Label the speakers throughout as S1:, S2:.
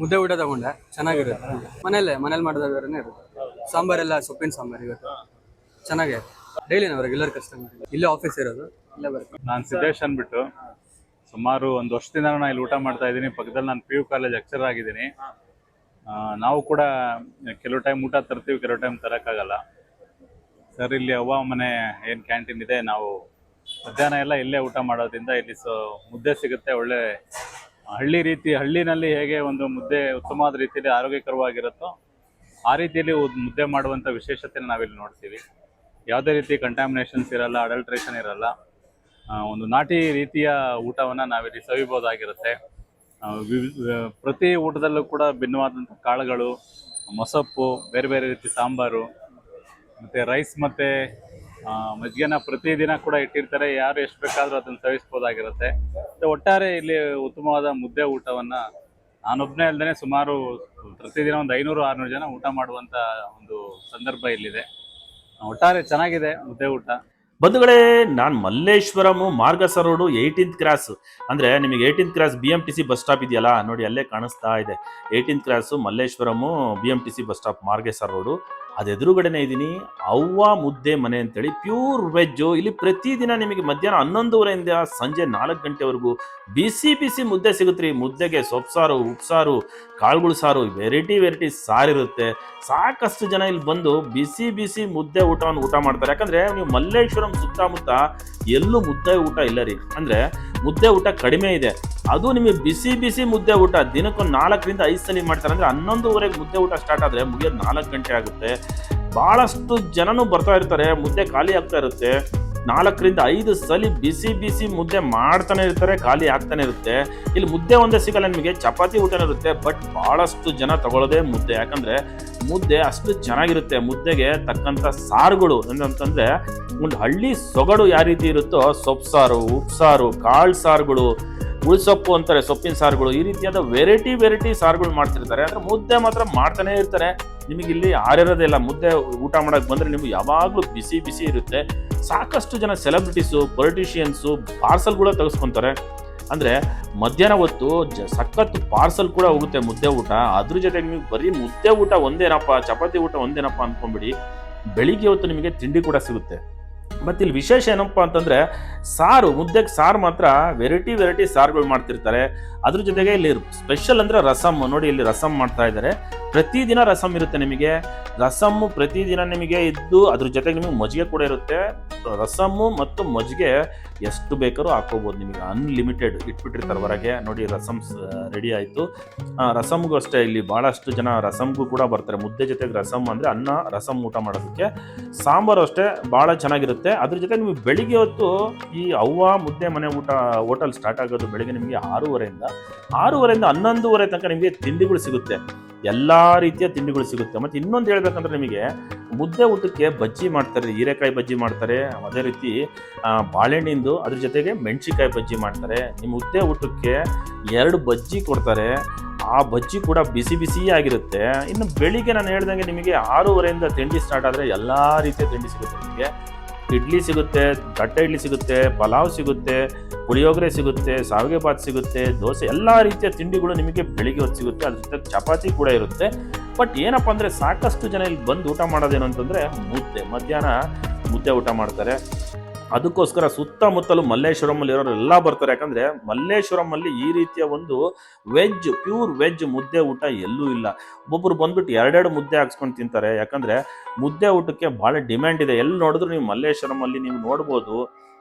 S1: ಮುದ್ದೆ ಊಟ ತಗೊಂಡೆ. ಚೆನ್ನಾಗಿರುತ್ತೆ. ಮನೇಲೆ ಮನೇಲಿ ಮಾಡಿದ್ರೆ ಇರುತ್ತೆ. ಸಾಂಬಾರ್ ಸಾಂಬಾರೆಲ್ಲ ಸೊಪ್ಪಿನ ಸಾಂಬಾರ್ ಇವತ್ತು ಚೆನ್ನಾಗೆ ಡೈಲಿ ನಾವು ರೆಗ್ಯುಲರ್ ಕಸ್ಟಮರ್ ಇಲ್ಲೇ ಆಫೀಸ್ ಇರೋದು, ಇಲ್ಲೇ ಬರ್ತೀವಿ
S2: ನಾನು ಸಿದ್ದೇಶ್ ಅಂದ್ಬಿಟ್ಟು ಸುಮಾರು ಒಂದು ವರ್ಷದಿಂದ ನಾನು ಇಲ್ಲಿ ಊಟ ಮಾಡ್ತಾ ಇದ್ದೀನಿ. ಪಕ್ಕದಲ್ಲಿ ನಾನು ಪಿ ಯು ಕಾಲೇಜ್ ಲೆಕ್ಚರ್ ಆಗಿದ್ದೀನಿ. ನಾವು ಕೂಡ ಕೆಲವು ಟೈಮ್ ಊಟ ತರ್ತೀವಿ, ಕೆಲವು ಟೈಮ್ ತರೋಕ್ಕಾಗಲ್ಲ. ಸರ್, ಇಲ್ಲಿ ಅವ್ವ ಮನೆ ಏನು ಕ್ಯಾಂಟೀನ್ ಇದೆ, ನಾವು ಮಧ್ಯಾಹ್ನ ಎಲ್ಲ ಇಲ್ಲೇ ಊಟ ಮಾಡೋದ್ರಿಂದ ಇಲ್ಲಿ ಸೊ ಮುದ್ದೆ ಸಿಗುತ್ತೆ, ಒಳ್ಳೆ ಹಳ್ಳಿ ರೀತಿ, ಹಳ್ಳಿನಲ್ಲಿ ಹೇಗೆ ಒಂದು ಮುದ್ದೆ ಉತ್ತಮವಾದ ರೀತಿಯಲ್ಲಿ ಆರೋಗ್ಯಕರವಾಗಿರುತ್ತೋ ಆ ರೀತಿಯಲ್ಲಿ ಮುದ್ದೆ ಮಾಡುವಂಥ ವಿಶೇಷತೆನ ನಾವಿಲ್ಲಿ ನೋಡ್ತೀವಿ. ಯಾವುದೇ ರೀತಿ ಕಂಟ್ಯಾಮಿನೇಷನ್ಸ್ ಇರಲ್ಲ ಅಡಲ್ಟ್ರೇಷನ್ ಇರಲ್ಲ ಒಂದು ನಾಟಿ ರೀತಿಯ ಊಟವನ್ನು ನಾವಿಲ್ಲಿ ಸವಿಬೋದಾಗಿರುತ್ತೆ ಪ್ರತಿ ಊಟದಲ್ಲೂ ಕೂಡ ಭಿನ್ನವಾದಂಥ ಕಾಳುಗಳು, ಮೊಸಪ್ಪು, ಬೇರೆ ಬೇರೆ ರೀತಿ ಸಾಂಬಾರು, ಮತ್ತು ರೈಸ್ ಮತ್ತು ಮಜ್ಜಿಗೆನ ಪ್ರತಿದಿನ ಕೂಡ ಇಟ್ಟಿರ್ತಾರೆ. ಯಾರು ಎಷ್ಟು ಬೇಕಾದರೂ ಅದನ್ನ ಸವಿಸ್ಬೋದಾಗಿರುತ್ತೆ. ಒಟ್ಟಾರೆ ಇಲ್ಲಿ ಉತ್ತಮವಾದ ಮುದ್ದೆ ಊಟವನ್ನು ನಾನೊಬ್ಬನೇ ಅಲ್ಲದೆ ಸುಮಾರು ಪ್ರತಿದಿನ ಒಂದು ಐನೂರು, ಆರುನೂರು ಜನ ಊಟ ಮಾಡುವಂತ ಒಂದು ಸಂದರ್ಭ ಇಲ್ಲಿದೆ. ಒಟ್ಟಾರೆ ಚೆನ್ನಾಗಿದೆ ಮುದ್ದೆ ಊಟ.
S3: ಬಂಧುಗಳೇ ನಾನು Malleshwaram Margosa road eighteenth cross ಅಂದರೆ ನಿಮಗೆ eighteenth cross B M T C bus stop ಇದೆಯಲ್ಲ, ನೋಡಿ ಅಲ್ಲೇ ಕಾಣಿಸ್ತಾ ಇದೆ. Eighteenth cross Malleshwaram B M T C bus stop Margosa road ಅದು ಎದುರುಗಡೆನೇ ಇದ್ದೀನಿ. ಅವ್ವ ಮುದ್ದೆ ಮನೆ ಅಂತೇಳಿ ಪ್ಯೂರ್ ವೆಜ್ಜು. ಇಲ್ಲಿ ಪ್ರತಿದಿನ ನಿಮಗೆ ಮಧ್ಯಾಹ್ನ ಹನ್ನೊಂದುವರೆಯಿಂದ ಸಂಜೆ ನಾಲ್ಕು ಗಂಟೆವರೆಗೂ ಬಿಸಿ ಬಿಸಿ ಮುದ್ದೆ ಸಿಗುತ್ತೆ ರೀ. ಮುದ್ದೆಗೆ ಸೊಪ್ಪು ಸಾರು ಉಪ್ಸಾರು ಕಾಳುಗಳು ಸಾರು, ವೆರೈಟಿ ವೆರೈಟಿ ಸಾರಿರುತ್ತೆ ಸಾಕಷ್ಟು ಜನ ಇಲ್ಲಿ ಬಂದು ಬಿಸಿ ಬಿಸಿ ಮುದ್ದೆ ಊಟವನ್ನು ಊಟ ಮಾಡ್ತಾರೆ. ಯಾಕಂದರೆ ನೀವು ಮಲ್ಲೇಶ್ವರಂ ಸುತ್ತಮುತ್ತ ಎಲ್ಲೂ ಮುದ್ದೆ ಊಟ ಇಲ್ಲ ರೀ. ಅಂದ್ರೆ ಮುದ್ದೆ ಊಟ ಕಡಿಮೆ ಇದೆ. ಅದು ನಿಮಗೆ ಬಿಸಿ ಬಿಸಿ ಮುದ್ದೆ ಊಟ ದಿನಕ್ಕೊಂದು ನಾಲ್ಕರಿಂದ ಐದು ಸಲ ಮಾಡ್ತಾರೆ ಅಂದರೆ ಹನ್ನೊಂದುವರೆಗೆ ಮುದ್ದೆ ಊಟ ಸ್ಟಾರ್ಟ್ ಆದರೆ ಮುಗಿಯೋದು ನಾಲ್ಕು ಗಂಟೆ ಆಗುತ್ತೆ. ಭಾಳಷ್ಟು ಜನನು ಬರ್ತಾ ಇರ್ತಾರೆ, ಮುದ್ದೆ ಖಾಲಿ ಆಗ್ತಾ ಇರುತ್ತೆ. ನಾಲ್ಕರಿಂದ ಐದು ಸಲಿ ಬಿಸಿ ಬಿಸಿ ಮುದ್ದೆ ಮಾಡ್ತಾನೆ ಇರ್ತಾರೆ, ಖಾಲಿ ಆಗ್ತಾನೆ ಇರುತ್ತೆ. ಇಲ್ಲಿ ಮುದ್ದೆ ಒಂದೇ ಸಿಗಲ್ಲ ನಿಮಗೆ, ಚಪಾತಿ ಊಟನೇ ಇರುತ್ತೆ ಬಟ್ ಭಾಳಷ್ಟು ಜನ ತಗೊಳ್ಳೋದೇ ಮುದ್ದೆ. ಯಾಕಂದ್ರೆ ಮುದ್ದೆ ಅಷ್ಟು ಚೆನ್ನಾಗಿರುತ್ತೆ. ಮುದ್ದೆಗೆ ತಕ್ಕಂಥ ಸಾರುಗಳು ಅಂತಂದ್ರೆ ಒಂದು ಹಳ್ಳಿ ಸೊಗಡು ಯಾವ ರೀತಿ ಇರುತ್ತೋ, ಸೊಪ್ಪು ಸಾರು ಉಪ್ಸಾರು ಕಾಳು ಸಾರುಗಳು, ಉಳ್ಸೊಪ್ಪು ಅಂತಾರೆ, ಸೊಪ್ಪಿನ ಸಾರುಗಳು, ಈ ರೀತಿಯಾದ ವೆರೈಟಿ ವೆರೈಟಿ ಸಾರುಗಳು ಮಾಡ್ತಿರ್ತಾರೆ. ಅಂದ್ರೆ ಮುದ್ದೆ ಮಾತ್ರ ಮಾಡ್ತಾನೆ ಇರ್ತಾರೆ. ನಿಮಗೆ ಇಲ್ಲಿ ಆರಿರೋದೇ ಇಲ್ಲ, ಮುದ್ದೆ ಊಟ ಮಾಡೋಕೆ ಬಂದರೆ ನಿಮ್ಗೆ ಯಾವಾಗಲೂ ಬಿಸಿ ಬಿಸಿ ಇರುತ್ತೆ. ಸಾಕಷ್ಟು ಜನ ಸೆಲೆಬ್ರಿಟೀಸು ಪೊಲಿಟಿಷಿಯನ್ಸು ಪಾರ್ಸಲ್ ಕೂಡ ತೆಗೆಸ್ಕೊತಾರೆ. ಅಂದ್ರೆ ಮಧ್ಯಾಹ್ನ ಹೊತ್ತು ಜ, ಸಖತ್ ಪಾರ್ಸಲ್ ಕೂಡ ಹೋಗುತ್ತೆ ಮುದ್ದೆ ಊಟ. ಅದ್ರ ಜೊತೆಗೆ ನೀವು ಬರೀ ಮುದ್ದೆ ಊಟ ಒಂದೇನಪ್ಪ, ಚಪಾತಿ ಊಟ ಒಂದೇನಪ್ಪ ಅಂದ್ಕೊಂಬಿಡಿ ಬೆಳಿಗ್ಗೆ ಹೊತ್ತು ನಿಮಗೆ ತಿಂಡಿ ಕೂಡ ಸಿಗುತ್ತೆ. ಮತ್ತೆ ಇಲ್ಲಿ ವಿಶೇಷ ಏನಪ್ಪ ಅಂತಂದ್ರೆ ಸಾರು, ಮುದ್ದೆಗೆ ಸಾರು ಮಾತ್ರ ವೆರೈಟಿ ವೆರೈಟಿ ಸಾರುಗಳು ಮಾಡ್ತಿರ್ತಾರೆ. ಅದ್ರ ಜೊತೆಗೆ ಇಲ್ಲಿ ಸ್ಪೆಷಲ್ ಅಂದ್ರೆ ರಸಮ್ ನೋಡಿ ಇಲ್ಲಿ ರಸಮ್ ಮಾಡ್ತಾ ಇದ್ದಾರೆ ಪ್ರತಿದಿನ ರಸಮ್ ಇರುತ್ತೆ ನಿಮಗೆ. ರಸಮ್ಮು ಪ್ರತಿದಿನ ನಿಮಗೆ ಇದ್ದು ಅದ್ರ ಜೊತೆಗೆ ನಿಮಗೆ ಮಜ್ಜಿಗೆ ಕೂಡ ಇರುತ್ತೆ. ರಸಮ್ಮು ಮತ್ತು ಮಜ್ಜಿಗೆ ಎಷ್ಟು ಬೇಕಾದ್ರೂ ಹಾಕೋಬಹುದು ನಿಮಗೆ. ಅನ್ಲಿಮಿಟೆಡ್ ಇಟ್ಬಿಟ್ಟಿರ್ತಾರೆ ಹೊರಗೆ ನೋಡಿ ರಸಮ್ ರೆಡಿ ಆಯಿತು. ರಸಮ್ಗೂ ಅಷ್ಟೇ ಇಲ್ಲಿ ಭಾಳಷ್ಟು ಜನ ರಸಮ್ಗೂ ಕೂಡ ಬರ್ತಾರೆ. ಮುದ್ದೆ ಜೊತೆಗೆ ರಸಮ್ ಅಂದರೆ ಅನ್ನ, ರಸಮ್ ಊಟ ಮಾಡೋದಕ್ಕೆ. ಸಾಂಬಾರು ಅಷ್ಟೇ ಭಾಳ ಚೆನ್ನಾಗಿರುತ್ತೆ. ಅದ್ರ ಜೊತೆ ನಿಮಗೆ ಬೆಳಿಗ್ಗೆ ಹೊತ್ತು ಈ ಅವ್ವ, ಮುದ್ದೆ ಮನೆ ಊಟ ಹೋಟೆಲ್ ಸ್ಟಾರ್ಟ್ ಆಗೋದು ಬೆಳಿಗ್ಗೆ ನಿಮಗೆ ಆರೂವರೆಯಿಂದ ಆರೂವರೆಯಿಂದ ಹನ್ನೊಂದುವರೆ ತನಕ ನಿಮಗೆ ತಿಂಡಿಗಳು ಸಿಗುತ್ತೆ. ಎಲ್ಲ ರೀತಿಯ ತಿಂಡಿಗಳು ಸಿಗುತ್ತೆ. ಮತ್ತು ಇನ್ನೊಂದು ಹೇಳ್ಬೇಕಂದ್ರೆ ನಿಮಗೆ, ಮುದ್ದೆ ಊಟಕ್ಕೆ ಬಜ್ಜಿ ಮಾಡ್ತಾರೆ. ಹೀರೆಕಾಯಿ ಬಜ್ಜಿ ಮಾಡ್ತಾರೆ. ಅದೇ ರೀತಿ ಬಾಳೆಹಣ್ಣಿಂದು ಅದ್ರ ಜೊತೆಗೆ ಮೆಣಸಿಕಾಯಿ ಬಜ್ಜಿ ಮಾಡ್ತಾರೆ. ನಿಮ್ಮ ಮುದ್ದೆ ಊಟಕ್ಕೆ ಎರಡು ಬಜ್ಜಿ ಕೊಡ್ತಾರೆ. ಆ ಬಜ್ಜಿ ಕೂಡ ಬಿಸಿ ಬಿಸಿ ಆಗಿರುತ್ತೆ. ಇನ್ನು ಬೆಳಿಗ್ಗೆ ನಾನು ಹೇಳ್ದಂಗೆ ನಿಮಗೆ ಆರೂವರೆಯಿಂದ ತಿಂಡಿ ಸ್ಟಾರ್ಟ್ ಆದರೆ ಎಲ್ಲ ರೀತಿಯ ತಿಂಡಿ ಸಿಗುತ್ತೆ. ನಿಮಗೆ ಇಡ್ಲಿ ಸಿಗುತ್ತೆ ತಟ್ಟೆ ಇಡ್ಲಿ ಸಿಗುತ್ತೆ, ಪಲಾವ್ ಸಿಗುತ್ತೆ. ಪುಳಿಯೋಗರೆ ಸಿಗುತ್ತೆ, ಸಾವಿಗೆ ಬಾತ್ ಸಿಗುತ್ತೆ, ದೋಸೆ, ಎಲ್ಲ ರೀತಿಯ ತಿಂಡಿಗಳು ನಿಮಗೆ ಬೆಳಿಗ್ಗೆ ಹೊತ್ತು ಸಿಗುತ್ತೆ. ಅದ್ರ ಜೊತೆ ಚಪಾತಿ ಕೂಡ ಇರುತ್ತೆ. ಬಟ್ ಏನಪ್ಪ ಅಂದರೆ ಸಾಕಷ್ಟು ಜನ ಇಲ್ಲಿ ಬಂದು ಊಟ ಮಾಡೋದೇನು ಅಂತಂದರೆ ಮುದ್ದೆ. ಮಧ್ಯಾಹ್ನ ಮುದ್ದೆ ಊಟ ಮಾಡ್ತಾರೆ. ಅದಕ್ಕೋಸ್ಕರ ಸುತ್ತಮುತ್ತಲು ಮಲ್ಲೇಶ್ವರಂ ಇರೋರು ಎಲ್ಲ ಬರ್ತಾರೆ. ಯಾಕಂದ್ರೆ ಮಲ್ಲೇಶ್ವರಮಲ್ಲಿ ಈ ರೀತಿಯ ಒಂದು ವೆಜ್, ಪ್ಯೂರ್ ವೆಜ್ ಮುದ್ದೆ ಊಟ ಎಲ್ಲೂ ಇಲ್ಲ. ಒಬ್ಬೊಬ್ರು ಬಂದ್ಬಿಟ್ಟು ಎರಡೆರಡು ಮುದ್ದೆ ಹಾಕ್ಸ್ಕೊಂಡು ತಿಂತಾರೆ. ಯಾಕಂದ್ರೆ ಮುದ್ದೆ ಊಟಕ್ಕೆ ಭಾಳ ಡಿಮ್ಯಾಂಡ್ ಇದೆ. ಎಲ್ಲಿ ನೋಡಿದ್ರು ನೀವು ಮಲ್ಲೇಶ್ವರಮಲ್ಲಿ ನೀವು ನೋಡ್ಬೋದು.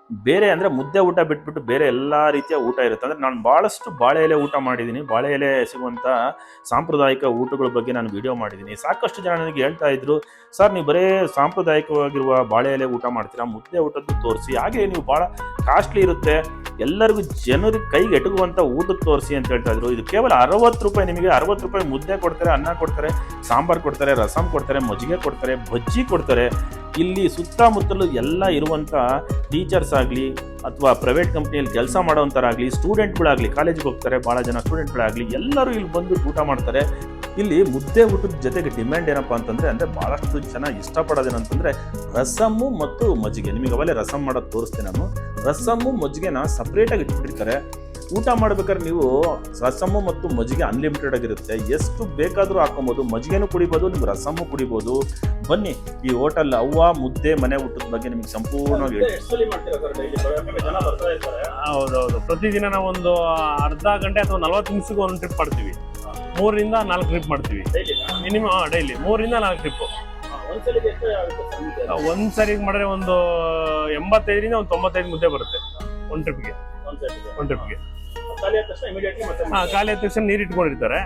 S3: ಬೇರೆ ಅಂದರೆ ಮುದ್ದೆ ಊಟ ಬಿಟ್ಬಿಟ್ಟು ಬೇರೆ ಎಲ್ಲ ರೀತಿಯ ಊಟ ಇರುತ್ತೆ. ಅಂದರೆ ನಾನು ಭಾಳಷ್ಟು ಬಾಳೆ ಎಲೆ ಊಟ ಮಾಡಿದ್ದೀನಿ ಬಾಳೆ ಎಲೆ ಸಿಗುವಂಥ ಸಾಂಪ್ರದಾಯಿಕ ಊಟಗಳ ಬಗ್ಗೆ ನಾನು ವಿಡಿಯೋ ಮಾಡಿದ್ದೀನಿ ಸಾಕಷ್ಟು ಜನ ನನಗೆ ಹೇಳ್ತಾ ಇದ್ರು, ಸರ್, ನೀವು ಬರೇ ಸಾಂಪ್ರದಾಯಿಕವಾಗಿರುವ ಬಾಳೆ ಎಲೆ ಊಟ ಮಾಡ್ತೀರಾ? ಮುದ್ದೆ ಊಟದ್ದು ತೋರಿಸಿ. ಹಾಗೆ ನೀವು ಭಾಳ ಕಾಸ್ಟ್ಲಿ ಇರುತ್ತೆ. ಎಲ್ಲರಿಗೂ ಜನರಿಗೆ ಕೈಗೆ ಎಟುಕುವಂಥ ಊಟಕ್ಕೆ ತೋರಿಸಿ ಅಂತ ಹೇಳ್ತಾ ಇದ್ರು. ಇದು ಕೇವಲ ಅರವತ್ತು ರೂಪಾಯಿ ನಿಮಗೆ, ಅರವತ್ತು ರೂಪಾಯಿ ಮುದ್ದೆ ಕೊಡ್ತಾರೆ, ಅನ್ನ ಕೊಡ್ತಾರೆ, ಸಾಂಬಾರು ಕೊಡ್ತಾರೆ, ರಸಂ ಕೊಡ್ತಾರೆ, ಮಜ್ಜಿಗೆ ಕೊಡ್ತಾರೆ, ಬಜ್ಜಿ ಕೊಡ್ತಾರೆ. ಇಲ್ಲಿ ಸುತ್ತಮುತ್ತಲು ಎಲ್ಲ ಇರುವಂಥ ಟೀಚರ್ಸ್ ಆಗಲಿ ಅಥವಾ ಪ್ರೈವೇಟ್ ಕಂಪ್ನಿಯಲ್ಲಿ ಕೆಲಸ ಮಾಡೋವಂಥರಾಗಲಿ ಸ್ಟೂಡೆಂಟ್ಗಳಾಗಲಿ ಕಾಲೇಜಿಗೆ ಹೋಗ್ತಾರೆ ಭಾಳ ಜನ ಸ್ಟೂಡೆಂಟ್ಗಳಾಗಲಿ ಎಲ್ಲರೂ ಇಲ್ಲಿ ಬಂದು ಊಟ ಮಾಡ್ತಾರೆ. ಇಲ್ಲಿ ಮುದ್ದೆ ಊಟದ ಜೊತೆಗೆ ಡಿಮ್ಯಾಂಡ್ ಏನಪ್ಪ ಅಂತಂದರೆ, ಅಂದರೆ ಭಾಳಷ್ಟು ಜನ ಇಷ್ಟಪಡೋದೇನಂತಂದರೆ ರಸಮ್ಮು ಮತ್ತು ಮಜ್ಜಿಗೆ. ನಿಮಗೆ ಅವಲೇ ರಸಮ್ ಮಾಡೋದು ತೋರಿಸ್ತೀನಿ ನಾನು. ರಸಮ್ಮು, ಮಜ್ಜಿಗೆನ ಸಪ್ರೇಟಾಗಿ ಇಟ್ಬಿಟ್ಟಿರ್ತಾರೆ.
S4: ಊಟ ಮಾಡ್ಬೇಕಾದ್ರೆ ನೀವು ರಸಮ್ಮು ಮತ್ತು ಮಜ್ಜಿಗೆ ಅನ್ಲಿಮಿಟೆಡ್ ಆಗಿರುತ್ತೆ. ಎಷ್ಟು ಬೇಕಾದರೂ ಹಾಕೊಬೋದು ಮಜ್ಜಿಗೆನೂ ಕುಡಿಬೋದು ನಿಮ್ಗೆ ರಸಮ್ಮು ಕುಡಿಬೋದು. ಬನ್ನಿ ಈ ಹೋಟೆಲ್ ಅವ್ವ ಮುದ್ದೆ ಮನೆ ಊಟದ ಬಗ್ಗೆ ನಿಮ್ಗೆ ಸಂಪೂರ್ಣವಾಗಿ
S5: ಹೌದೌದು. ಪ್ರತಿದಿನ ನಾವು ಒಂದು ಅರ್ಧ ಗಂಟೆ ಅಥವಾ ನಲವತ್ತು ನಿಮಿಷಕ್ಕೆ ಒಂದು ಟ್ರಿಪ್ ಮಾಡ್ತೀವಿ. ಮೂರರಿಂದ ನಾಲ್ಕು ಟ್ರಿಪ್ ಮಾಡ್ತೀವಿ. ಮಿನಿಮಮ್ ಡೈಲಿ ಮೂರರಿಂದ ನಾಲ್ಕು ಟ್ರಿಪ್ಪು ಒಂದ್ ಸರಿಗೆ ಮಾಡಿದ್ರೆ ಒಂದು ಎಂಬತ್ತೈದರಿಂದ ಒಂದು ತೊಂಬತ್ತೈದು ಮುದ್ದೆ ಬರುತ್ತೆ. ಒಂದು ಟ್ರಿಪ್ಗೆ ಒಂದು ಟ್ರಿಪ್ಗೆ ಹಾ ಖಾಲಿ ಆದ ತಕ್ಷಣ ನೀರು ಇಟ್ಕೊಂಡಿರ್ತಾರೆ.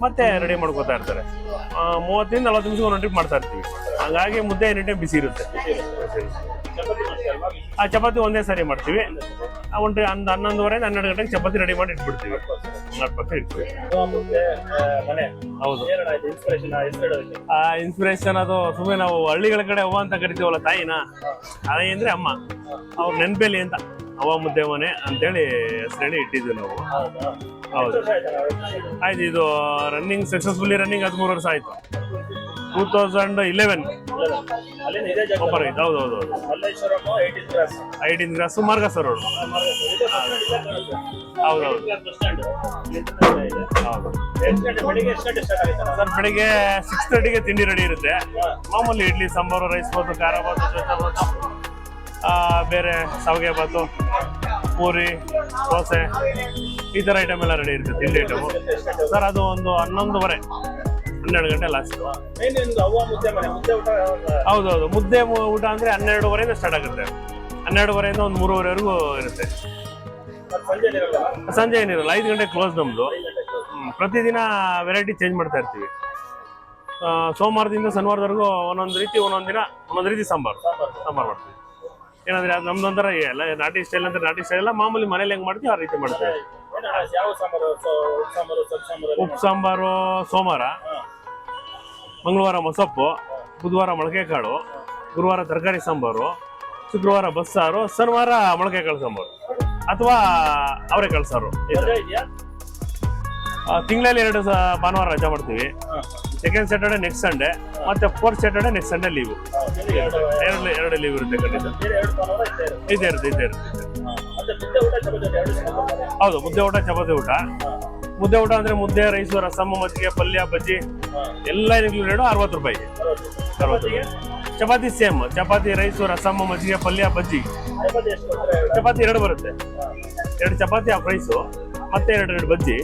S5: ಮತ್ತೆ ರೆಡಿ ಮಾಡ್ಕೋತಾ ಇರ್ತಾರೆ. ಮೂವತ್ತಿಂದ ಮೂವತ್ತರಿಂದ ನಲವತ್ತು ನಿಮಿಷ ಒಂದೊಂದು ಟ್ರಿಪ್ ಮಾಡ್ತಾ ಇರ್ತೀವಿ. ಹಾಗಾಗಿ ಮುದ್ದೆ ಎನಿ ಟೈಮ್ ಬಿಸಿ ಇರುತ್ತೆ. ಆ ಚಪಾತಿ ಒಂದೇ ಸಾರಿ ಮಾಡ್ತೀವಿ. ಆ, ಒಂದು ಒಂದು ಹನ್ನೊಂದುವರೆ ಹನ್ನೆರಡು ಗಂಟೆಗೆ ಚಪಾತಿ ರೆಡಿ ಮಾಡಿ ಇಟ್ಬಿಡ್ತೀವಿ. ಹೌದು. ಆ ಇನ್ಸ್ಪಿರೇಷನ್ ಅದು ಸುಮ್ಮನೆ ನಾವು ಹಳ್ಳಿಗಳ ಕಡೆ ಅವ್ವ ಅಂತ ಕರಿತೀವಲ್ಲ ತಾಯಿನ? ಅದೇ ಅಂದ್ರೆ ಅಮ್ಮ. ಅವ್ರ ನೆನ್ಪೇಲಿ ಅಂತ. ಅವ್ವ ಮುದ್ದೆ ಮನೆ ಅಂತೇಳಿ ಹೆಸರೇಳಿ ಇಟ್ಟಿದ್ವಿ ನಾವು. ಹೌದು? ಆಯ್ತು ಇದು ರನ್ನಿಂಗ್ ಸಕ್ಸಸ್ಫುಲಿ ರನ್ನಿಂಗ್ ಹದಿಮೂರು ವರ್ಷ ಆಯ್ತು. ಟೂ ತೌಸಂಡ್ ಇಲೆವೆನ್ ಓಪನ್ ಆಯ್ತು ಹೌದು ಹೌದು ಹೌದು. ಐಟೀನ್ ಕ್ರಾಸ್ ಮಾರ್ಗಸ ರೋಡ್ ಹೌದು ಹೌದು. ಹೌದು. ಸರ್ ಬೆಳಿಗ್ಗೆ ಸಿಕ್ಸ್ ತರ್ಟಿಗೆ ತಿಂಡಿ ರೆಡಿ ಇರುತ್ತೆ. ಮಾಮೂಲಿ ಇಡ್ಲಿ ಸಾಂಬಾರು ರೈಸ್ ಬಾತು ಖಾರ ಬಾತು ಬೇರೆ ಸಾವಿಗೆ ಬಾತು, ಪೂರಿ, ದೋಸೆ, ಈ ಥರ ಐಟಮ್ ಎಲ್ಲ ರೆಡಿ ಇರುತ್ತೆ, ತಿಂಡಿ ಐಟಮು ಸರ್ ಅದು ಒಂದು ಹನ್ನೊಂದುವರೆ, ಹನ್ನೆರಡು ಗಂಟೆ ಲಾಸ್ಟ್ ಹೌದೌದು, ಮುದ್ದೆ ಊಟ ಅಂದರೆ ಹನ್ನೆರಡುವರೆಯಿಂದ ಸ್ಟಾರ್ಟ್ ಆಗುತ್ತೆ. ಹನ್ನೆರಡುವರೆಯಿಂದ ಒಂದು ಮೂರುವರೆವರೆಗೂ ಇರುತ್ತೆ. ಸಂಜೆ ಏನಿರಲ್ಲ, ಐದು ಗಂಟೆ ಕ್ಲೋಸ್ ನಮ್ಮದು. ಪ್ರತಿದಿನ ವೆರೈಟಿ ಚೇಂಜ್ ಮಾಡ್ತಾ ಇರ್ತೀವಿ. ಸೋಮವಾರದಿಂದ ಶನಿವಾರದವರೆಗೂ ಒಂದೊಂದು ರೀತಿ, ಒಂದೊಂದು ದಿನ ಒಂದೊಂದು ರೀತಿ ಸಾಂಬಾರು. ಸಾಂಬಾರು ಮಾಡ್ತೀವಿ. ಏನಂದ್ರೆ ಅದು ಎಲ್ಲ ನಾಟಿ ಸ್ಟೈಲ್ ಅಂದ್ರೆ ನಾಟಿ ಸ್ಟೈಲ್ ಎಲ್ಲ ಮಾಮೂಲಿ ಮನೇಲಿ ಹೆಂಗ್ ಮಾಡ್ತೀವಿ ಆ ರೀತಿ ಮಾಡ್ತೀವಿ. ಉಪ್ಪು ಸಾಂಬಾರು, ಸೋಮವಾರ, ಮಂಗಳವಾರ ಮೊಸಪ್ಪು ಬುಧವಾರ ಮೊಳಕೆ ಕಾಳು ಗುರುವಾರ ತರಕಾರಿ ಸಾಂಬಾರು, ಶುಕ್ರವಾರ ಬಸ್ಸಾರು, ಶನಿವಾರ ಮೊಳಕೆ ಕಾಳು ಸಾಂಬಾರು, ಅಥವಾ ಅವರೆಕಾಳು ಸಾರು ತಿಂಗಳಲ್ಲಿ ಎರಡು ಭಾನುವಾರ ರಜಾ ಮಾಡ್ತೀವಿ. ಸೆಕೆಂಡ್ ಸ್ಯಾಟರ್ಡೆ ನೆಕ್ಸ್ಟ್ ಸಂಡೇ ಮತ್ತೆ fourth Saturday next Sunday leave ಎರಡು ಎರಡು ಲೀವ್ ಇರುತ್ತೆ ಖಂಡಿತ. ಇದೇ ಇರುತ್ತೆ ಇದೇ ಇರುತ್ತೆ ಹೌದು, ಮುದ್ದೆ ಊಟ, ಚಪಾತಿ ಊಟ. ಮುದ್ದೆ ಊಟ ಅಂದ್ರೆ ಮುದ್ದೆ ರೈಸು ರಸಮ್ಮ ಮಜ್ಜಿಗೆ, ಪಲ್ಯ, ಬಜ್ಜಿ, ಎಲ್ಲ ಇನ್ಕ್ಲೂಡೆಡ್ ಅರವತ್ತು ರೂಪಾಯಿ. ಚಪಾತಿ ಸೇಮ್ ಚಪಾತಿ ರೈಸು ರಸಮ್ಮ ಮಜ್ಜಿಗೆ, ಪಲ್ಯ, ಬಜ್ಜಿ. ಚಪಾತಿ ಎರಡು ಬರುತ್ತೆ. ಎರಡು ಚಪಾತಿ ಹಾಫ್ ರೈಸು ಮತ್ತೆ ಎರಡು ಎರಡು ಬಜ್ಜಿ.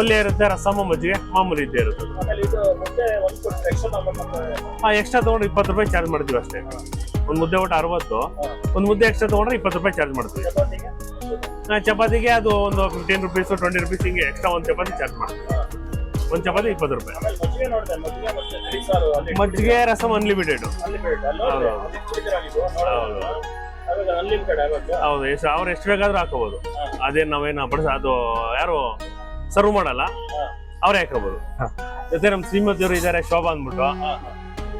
S5: ಪಲ್ಯ ಇರುತ್ತೆ ರಸಮ್ಮ ಮಜ್ಜಿಗೆ ಮಾಮೂಲಿ ಇದ್ದೇ ಇರುತ್ತೆ. ಆ ಎಕ್ಸ್ಟ್ರಾ ತಗೊಂಡ್ರೆ ಇಪ್ಪತ್ತು ರೂಪಾಯಿ ಚಾರ್ಜ್ ಮಾಡ್ತೀವಿ ಅಷ್ಟೇ. ಒಂದು ಮುದ್ದೆ ಊಟ ಅರವತ್ತು. ಒಂದು ಮುದ್ದೆ ಎಕ್ಸ್ಟ್ರಾ ತಗೊಂಡ್ರೆ ಇಪ್ಪತ್ತು ರೂಪಾಯಿ ಚಾರ್ಜ್ ಮಾಡ್ತೀವಿ. ಚಪಾತಿಗೆ? ಅದು ಒಂದು ಫಿಫ್ಟೀನ್ ರುಪೀಸು ಟ್ವೆಂಟಿ ರುಪೀಸ್ ಹಿಂಗೆ ಎಕ್ಸ್ಟ್ರಾ ಒಂದು ಚಪಾತಿ ಚಾರ್ಜ್ ಮಾಡ್ತೀವಿ. ಒಂದು ಚಪಾತಿ ಇಪ್ಪತ್ತು ರೂಪಾಯಿ. ಮಜ್ಜಿಗೆ ರಸಮ್ ಅನ್ಲಿಮಿಟೆಡ್ ಹೌದು ಎಷ್ಟು ಅವ್ರು ಎಷ್ಟು ಬೇಕಾದ್ರೂ ಹಾಕೋಬಹುದು ಅದೇನು ನಾವೇನು ಬಡಿಸ ಅದು ಯಾರು ಸರ್ವ್ ಮಾಡಲ್ಲ. ಅವ್ರೇ ಹಾಕೋಬಹುದು ಜೊತೆ ನಮ್ಮ ಶ್ರೀಮತಿಯವರು ಇದ್ದಾರೆ ಶೋಭಾ ಅಂದ್ಬಿಟ್ಟು.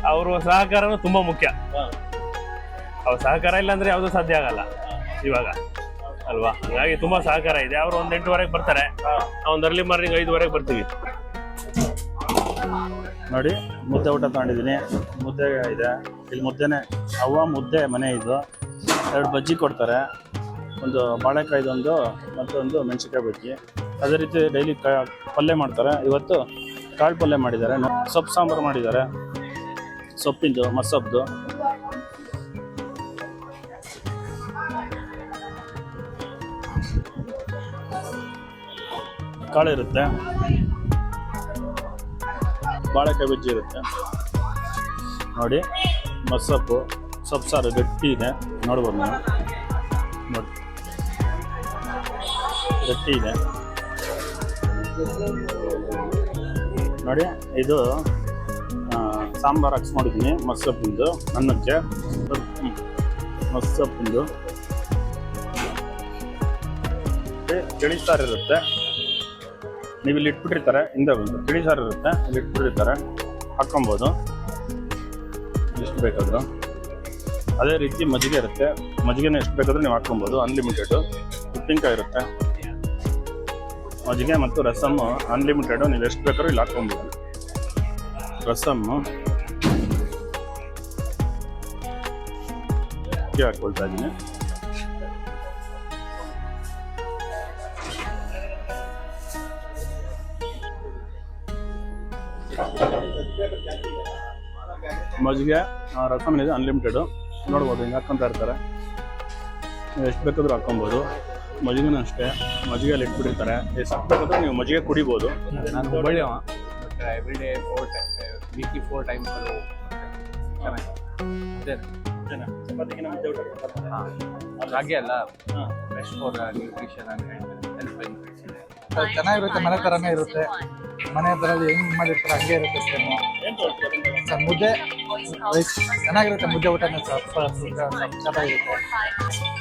S5: ಅವರು ಸಹಕಾರನು ತುಂಬಾ ಮುಖ್ಯ. ಅವ್ರ ಸಹಕಾರ ಇಲ್ಲ ಅಂದ್ರೆ ಯಾವ್ದು ಸಾಧ್ಯ ಆಗಲ್ಲ ಇವಾಗ. ಅಲ್ವಾ? ಹಾಗಾಗಿ ತುಂಬಾ ಸಹಕಾರ ಇದೆ. ಅವ್ರು ಒಂದ್ ಎಂಟುವರೆಗೆ ಬರ್ತಾರೆ. ಒಂದ್ ಒಂದು ಅರ್ಲಿ ಮಾರ್ನಿಂಗ್ ಐದುವರೆಗೆ ಬರ್ತೀವಿ.
S4: ನೋಡಿ ಮುದ್ದೆ ಊಟ ತಗೊಂಡಿದ್ದೀನಿ. ಮುದ್ದೆ ಇದೆ. ಇಲ್ಲಿ ಮುದ್ದೆನೆ ಅವ್ವ ಮುದ್ದೆ ಮನೆ ಇದು. ಎರಡು ಬಜ್ಜಿ ಕೊಡ್ತಾರೆ. ಒಂದು ಬಾಳೆಕಾಯ್ದೊಂದು ಮತ್ತೊಂದು ಮೆಣಸಿನ್ಕಾಯಿ ಬಜ್ಜಿ ಅದೇ ರೀತಿ ಡೈಲಿ ಕ, ಪಲ್ಯ ಮಾಡ್ತಾರೆ. ಇವತ್ತು ಕಾಳು ಪಲ್ಯ ಮಾಡಿದ್ದಾರೆ. ಸೊಪ್ಪು ಸಾಂಬಾರು ಮಾಡಿದ್ದಾರೆ. ಸೊಪ್ಪಿಂದು ಮಸೊಪ್ಪು ಕಾಳು ಇರುತ್ತೆ. ಬಾಳೆಕಾಯಿ ಬಜ್ಜಿ ಇರುತ್ತೆ. ನೋಡಿ ಮಸ್ಸೊಪ್ಪು ಸೊಪ್ಪು ಸಾರು ಗಟ್ಟಿ ಇದೆ. ನೋಡ್ಬೋದು ನೀವು. ಗಟ್ಟಿ ಇದೆ. ನೋಡಿ, ಇದು ಸಾಂಬಾರ್ ಹಾಕ್ಸ್ಕೊಂಡಿದ್ದೀನಿ ಮಸಪ್ಪಿಂದು ಅನ್ನಕ್ಕೆ. ಹ್ಮ್. ತಿಳಿಸಾರು ಇರುತ್ತೆ. ನೀವು ಇಲ್ಲಿ ಇಟ್ಬಿಟ್ಟಿರ್ತಾರೆ, ಹಿಂದೆ ಬಂದು. ತಿಳಿ ಸಾರು ಇರುತ್ತೆ, ಇಲ್ಲಿ ಇಟ್ಬಿಟ್ಟಿರ್ತಾರೆ. ಹಾಕ್ಕೊಬೋದು. ಎಷ್ಟು ಬೇಕಾದರೂ. ಅದೇ ರೀತಿ ಮಜ್ಜಿಗೆ ಇರುತ್ತೆ. ಮಜ್ಜಿಗೆನ ಎಷ್ಟು ಬೇಕಾದರೂ ನೀವು ಹಾಕ್ಕೊಬೋದು ಅನ್ಲಿಮಿಟೆಡು ಉಪ್ಪಿನಕಾಯಿ ಇರುತ್ತೆ. ಮಜ್ಜಿಗೆ ಮತ್ತು ರಸಮ್ಮು ಅನ್ಲಿಮಿಟೆಡು ನೀವು ಎಷ್ಟು ಬೇಕಾದ್ರೂ ಇಲ್ಲಿ ಹಾಕ್ಕೊಂಬೋದು. ರಸಮ್ಮು ಹಾಕ್ಕೊಳ್ತಾ ಇದ್ದೀನಿ. ಮಜ್ಜಿಗೆ ರಸಮ್ ಇದೆ ಅನ್ಲಿಮಿಟೆಡು ನೋಡ್ಬೋದು ಹಿಂಗೆ ಹಾಕ್ಕೊತಾ ಇರ್ತಾರೆ. ಎಷ್ಟು ಬೇಕಾದರೂ ಹಾಕ್ಕೊಬೋದು ಮಜ್ಜಿಗೆನೂ ಅಷ್ಟೇ. ಮಜ್ಜಿಗೆಯಲ್ಲಿ ಇಟ್ಬಿಟ್ಟಿರ್ತಾರೆ ಎಷ್ಟು ಹಾಕ್ಬೇಕಾದ್ರೆ ನೀವು ಮಜ್ಜಿಗೆ ಕುಡಿಬೋದು.
S6: ನಾನು Hubballi but every day four time weekly four time ಹಾಗೆ ಅಲ್ಲ. ಬೆಸ್ಟ್ ಫಾರ್ ನ್ಯೂಟ್ರಿಷನ್ ಅಂತ ಹೆಲ್ತ್ ಬೆನಿಫಿಟ್ಸ್ ಇದೆ.
S7: ಚೆನ್ನಾಗಿರುತ್ತೆ ಮನೆ ಥರನೇ ಇರುತ್ತೆ. ಮನೆ ಹತ್ರದಲ್ಲಿ ಹೆಂಗ್ ಮಾಡಿರ್ತಾರೆ ಹಂಗೆ ಇರುತ್ತೆ ಸರ್ ಮುದ್ದೆ ಚೆನ್ನಾಗಿರುತ್ತೆ ಮುದ್ದೆ ಊಟ ಚೆನ್ನಾಗಿರುತ್ತೆ.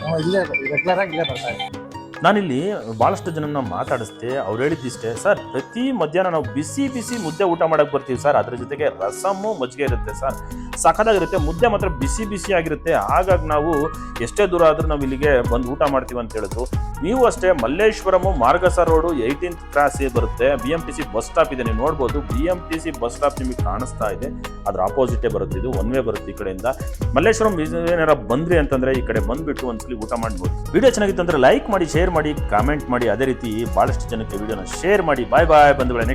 S7: ನಾವು ಇಲ್ಲೇ ರೆಗ್ಯುಲರ್ ಆಗಿ ಇಲ್ಲೇ ಬರ್ತಾ ಇದ್ದೀವಿ
S3: ನಾನಿಲ್ಲಿ ಭಾಳಷ್ಟು ಜನನ ಮಾತಾಡಿಸ್ತೆ ಅವ್ರು ಹೇಳಿದ್ದಿಷ್ಟೇ ಸರ್, ಪ್ರತಿ ಮಧ್ಯಾಹ್ನ ನಾವು ಬಿಸಿ ಬಿಸಿ ಮುದ್ದೆ ಊಟ ಮಾಡಕ್ಕೆ ಬರ್ತೀವಿ ಸರ್. ಅದ್ರ ಜೊತೆಗೆ ರಸಮ್ಮು ಮಜ್ಜಿಗೆ ಇರುತ್ತೆ ಸರ್. ಸಖತ್ತಾಗಿರುತ್ತೆ ಮುದ್ದೆ ಮಾತ್ರ ಬಿಸಿ ಬಿಸಿ ಆಗಿರುತ್ತೆ. ಹಾಗಾಗಿ ನಾವು ಎಷ್ಟೇ ದೂರ ಆದರೂ ನಾವು ಇಲ್ಲಿಗೆ ಬಂದು ಊಟ ಮಾಡ್ತೀವಿ ಅಂತ ಹೇಳಿದ್ರು ನೀವು ಅಷ್ಟೇ Malleshwaram Margosa road eighteenth cross ಬರುತ್ತೆ. B M T C bus stop ಇದೆ, ನೀವು ನೋಡ್ಬೋದು. B M T C bus stop ನಿಮಗೆ ಕಾಣಿಸ್ತಾ ಇದೆ. ಅದ್ರ ಆಪೋಸಿಟೇ ಬರುತ್ತೆ. ಇದು ಒನ್ ವೇ ಬರುತ್ತೆ ಈ ಕಡೆಯಿಂದ. ಮಲ್ಲೇಶ್ವರಂ ಏನಾರ ಬಂದ್ರಿ ಅಂತಂದ್ರೆ ಈ ಕಡೆ ಬಂದ್ಬಿಟ್ಟು ಒಂದ್ಸಲಿ ಊಟ ಮಾಡ್ಬೋದು ವಿಡಿಯೋ ಚೆನ್ನಾಗಿತ್ತು ಅಂದ್ರೆ ಲೈಕ್ ಮಾಡಿ ಶೇರ್ ಮಾಡಿ ಕಾಮೆಂಟ್ ಮಾಡಿ. ಅದೇ ರೀತಿ ಬಹಳಷ್ಟು ಜನಕ್ಕೆ ವಿಡಿಯೋನ ಶೇರ್ ಮಾಡಿ. ಬಾಯ್ ಬಾಯ್ ಬಂಧುಗಳೇ